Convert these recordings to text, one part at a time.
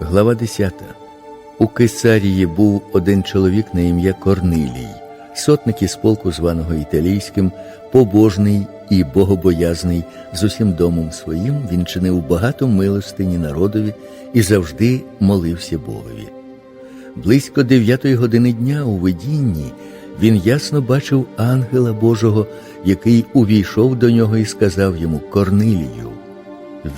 Глава 10. У Кесарії був один чоловік на ім'я Корнилій, сотник із полку, званого італійським, побожний і богобоязний, з усім домом своїм він чинив багато милостині народові і завжди молився Богові. Близько дев'ятої години дня у видінні він ясно бачив ангела Божого, який увійшов до нього і сказав йому Корнилію.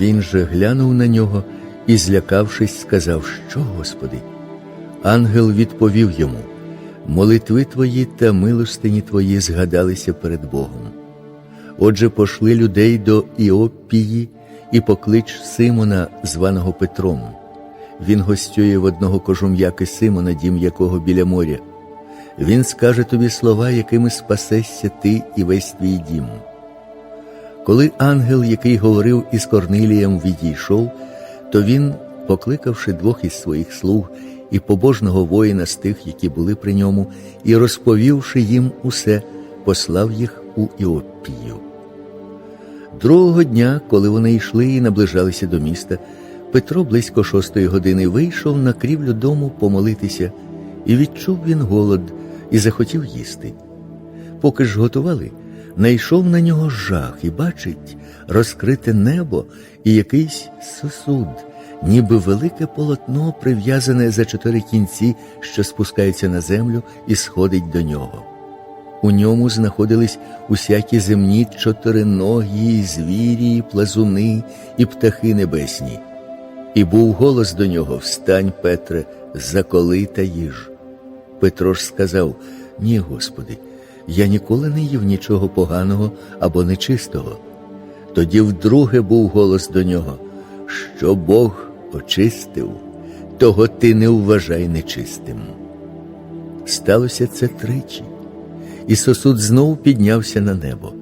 Він же глянув на нього і, злякавшись, сказав, Що, Господи? Ангел відповів йому: Молитви твої та милостині твої згадалися перед Богом. Отже, пошли людей до Іопії і поклич Симона, званого Петром. Він гостює в одного кожум'яки Симона, дім якого біля моря. Він скаже тобі слова, якими спасешся ти і весь твій дім. Коли ангел, який говорив із Корнилієм, відійшов, то він, покликавши двох із своїх слуг і побожного воїна з тих, які були при ньому, і розповівши їм усе, послав їх у Іопію. Другого дня, коли вони йшли і наближалися до міста, Петро близько шостої години вийшов на крівлю дому помолитися, і відчув він голод і захотів їсти. Поки ж готували, найшов на нього жах і бачить розкрите небо і якийсь сосуд, ніби велике полотно, прив'язане за чотири кінці, що спускається на землю і сходить до нього. У ньому знаходились усякі земні чотириногі, звірі, плазуни, і птахи небесні. І був голос до нього Встань, Петре, заколи та їж. Петро ж сказав Ні, Господи, я ніколи не їв нічого поганого або нечистого. Тоді вдруге був голос до нього, що Бог очистив, того ти не вважай нечистим. Сталося це тричі, і сосуд знов піднявся на небо.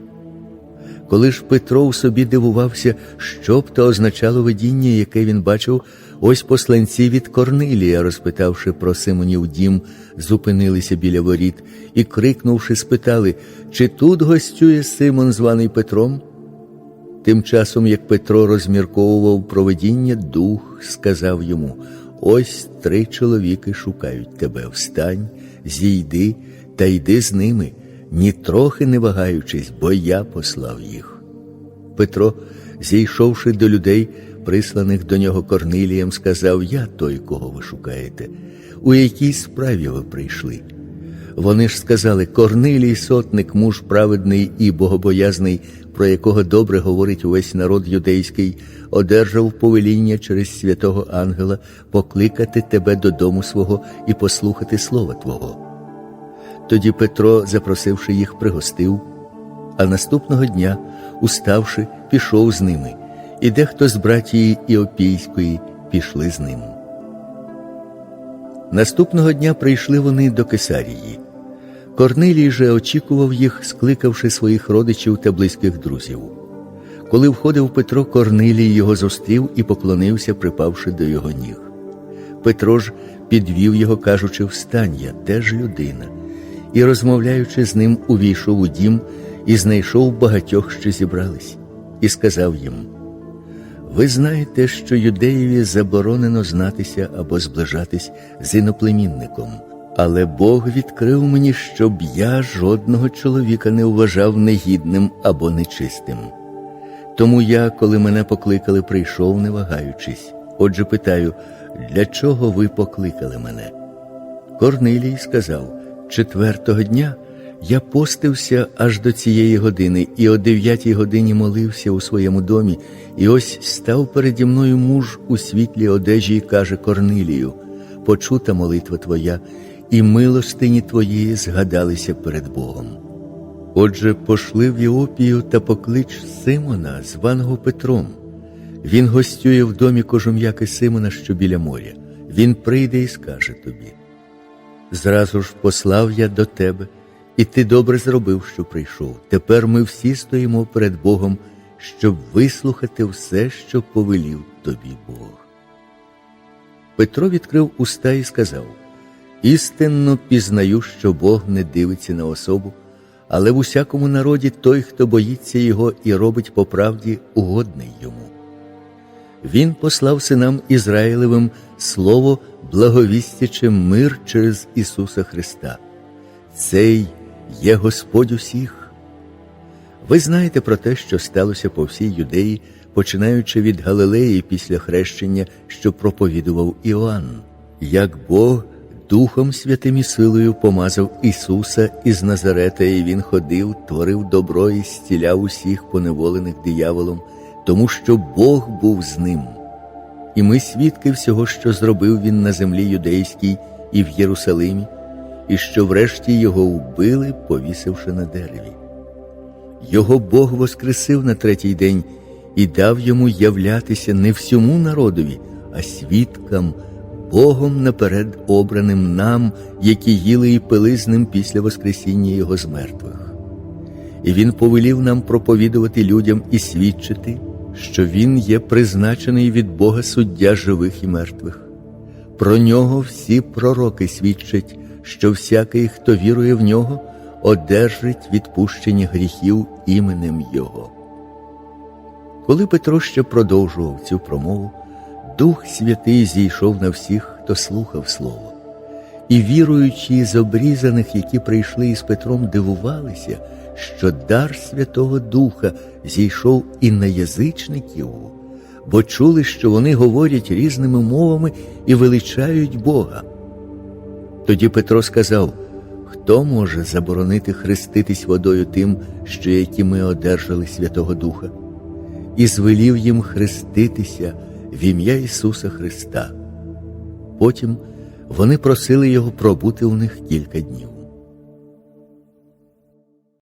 Коли ж Петро в собі дивувався, що б то означало видіння, яке він бачив, ось посланці від Корнилія, розпитавши про Симонів дім, зупинилися біля воріт і, крикнувши, спитали, чи тут гостює Симон, званий Петром? Тим часом, як Петро розмірковував про видіння, дух сказав йому: Ось три чоловіки шукають тебе. Встань, зійди та йди з ними нітрохи не вагаючись, бо я послав їх. Петро, зійшовши до людей, присланих до нього Корнилієм, сказав: Я той, кого ви шукаєте, у якій справі ви прийшли. Вони ж сказали: Корнилій сотник, муж праведний і богобоязний, про якого добре говорить увесь народ юдейський, одержав повеління через святого ангела покликати тебе додому свого і послухати слова Твого. Тоді Петро, запросивши їх, пригостив, а наступного дня, уставши, пішов з ними, і дехто з братії Іопійської пішли з ним. Наступного дня прийшли вони до Кесарії. Корнилій же очікував їх, скликавши своїх родичів та близьких друзів. Коли входив Петро, Корнилій його зустрів і поклонився, припавши до його ніг. Петро ж підвів його, кажучи, Встань, я теж людина і, розмовляючи з ним, увійшов у дім і знайшов багатьох, що зібрались, і сказав їм: Ви знаєте, що юдеєві заборонено знатися або зближатись з іноплемінником, але Бог відкрив мені, щоб я жодного чоловіка не вважав негідним або нечистим. Тому я, коли мене покликали, прийшов, не вагаючись. Отже, питаю, для чого ви покликали мене? Корнилій сказав четвертого дня я постився аж до цієї години, і о дев'ятій годині молився у своєму домі, і ось став переді мною муж у світлі одежі і каже Корнилію: Почута молитва твоя, і милостині твої згадалися перед Богом. Отже, пошли в Іопію та поклич Симона, званого Петром. Він гостює в домі кожум'яки Симона, що біля моря. Він прийде і скаже тобі. Зразу ж послав я до тебе, і ти добре зробив, що прийшов. Тепер ми всі стоїмо перед Богом, щоб вислухати все, що повелів тобі Бог. Петро відкрив уста і сказав: Істинно пізнаю, що Бог не дивиться на особу, але в усякому народі той, хто боїться його і робить по правді, угодний йому. Він послав синам Ізраїлевим слово, благовістячи мир через Ісуса Христа. Цей є Господь усіх. Ви знаєте про те, що сталося по всій юдеї, починаючи від Галилеї після хрещення, що проповідував Іоанн, як Бог Духом Святим і силою помазав Ісуса із Назарета, і Він ходив, творив добро і зціляв усіх поневолених дияволом, тому що Бог був з ним. І ми свідки всього, що зробив він на землі юдейській і в Єрусалимі, і що врешті його вбили, повісивши на дереві. Його Бог воскресив на третій день і дав йому являтися не всьому народові, а свідкам, Богом наперед обраним нам, які їли і пили з ним після Воскресіння Його з мертвих. І Він повелів нам проповідувати людям і свідчити, що Він є призначений від Бога суддя живих і мертвих. Про нього всі пророки свідчать, що всякий, хто вірує в нього, одержить відпущення гріхів іменем Його. Коли Петро ще продовжував цю промову, Дух Святий зійшов на всіх, хто слухав Слово. І віруючі з обрізаних, які прийшли із Петром, дивувалися, що дар Святого Духа зійшов і на язичників, бо чули, що вони говорять різними мовами і величають Бога. Тоді Петро сказав: Хто може заборонити хреститись водою тим, що які ми одержали Святого Духа, і звелів їм хреститися в ім'я Ісуса Христа. Потім вони просили його пробути у них кілька днів.